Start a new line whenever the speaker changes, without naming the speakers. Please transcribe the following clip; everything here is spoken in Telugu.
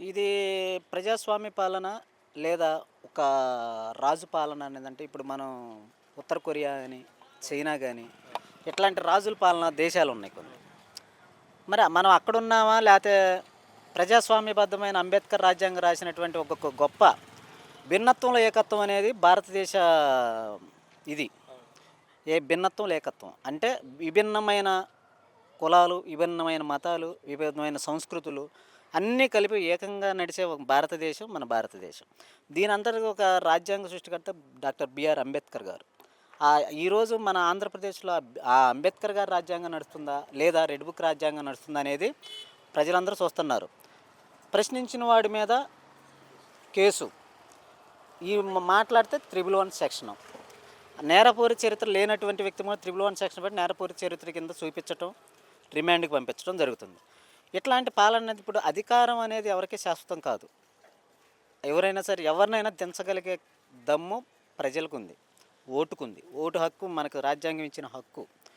ఇది ప్రజాస్వామ్య పాలన లేదా ఒక రాజు పాలన అనేదంటే ఇప్పుడు మనం ఉత్తర కొరియా కానీ చైనా కానీ ఇట్లాంటి రాజుల పాలన దేశాలు ఉన్నాయి కొన్ని. మరి మనం అక్కడ ఉన్నామా లేకపోతే ప్రజాస్వామ్యబద్ధమైన అంబేద్కర్ రాజ్యాంగం రాసినటువంటి ఒక గొప్ప భిన్నత్వంలో ఏకత్వం అనేది భారతదేశ ఇది. ఏ భిన్నత్వం ఏకత్వం అంటే విభిన్నమైన కులాలు విభిన్నమైన మతాలు విభిన్నమైన సంస్కృతులు అన్నీ కలిపి ఏకంగా నడిచే ఒక భారతదేశం మన భారతదేశం. దీని అంతటి ఒక రాజ్యాంగ సృష్టికర్త డాక్టర్ బిఆర్ అంబేద్కర్ గారు. ఈరోజు మన ఆంధ్రప్రదేశ్లో ఆ- అంబేద్కర్ గారి రాజ్యాంగం నడుస్తుందా? లేదా రెడ్ బుక్ రాజ్యాంగం నడుస్తుందా అనేది ప్రజలందరూ చూస్తున్నారు. ప్రశ్నించిన వాడి మీద కేసు. ఈ మాట్లాడితే త్రిబుల్ వన్ సెక్షన్. నేరపూరి చరిత్ర లేనటువంటి వ్యక్తి కూడా త్రిబుల్ వన్ సెక్షన్ బట్టి నేరపూరి చరిత్ర కింద చూపించటం రిమాండ్కి పంపించడం జరుగుతుంది. ఇట్లాంటి పాలన అనేది ఇప్పుడు అధికారం అనేది ఎవరికి శాశ్వతం కాదు. ఎవరైనా సరే ఎవరినైనా దించగలిగే దమ్ము ప్రజలకు ఉంది ఓటుకుంది. ఓటు హక్కు మనకు రాజ్యాంగం ఇచ్చిన హక్కు.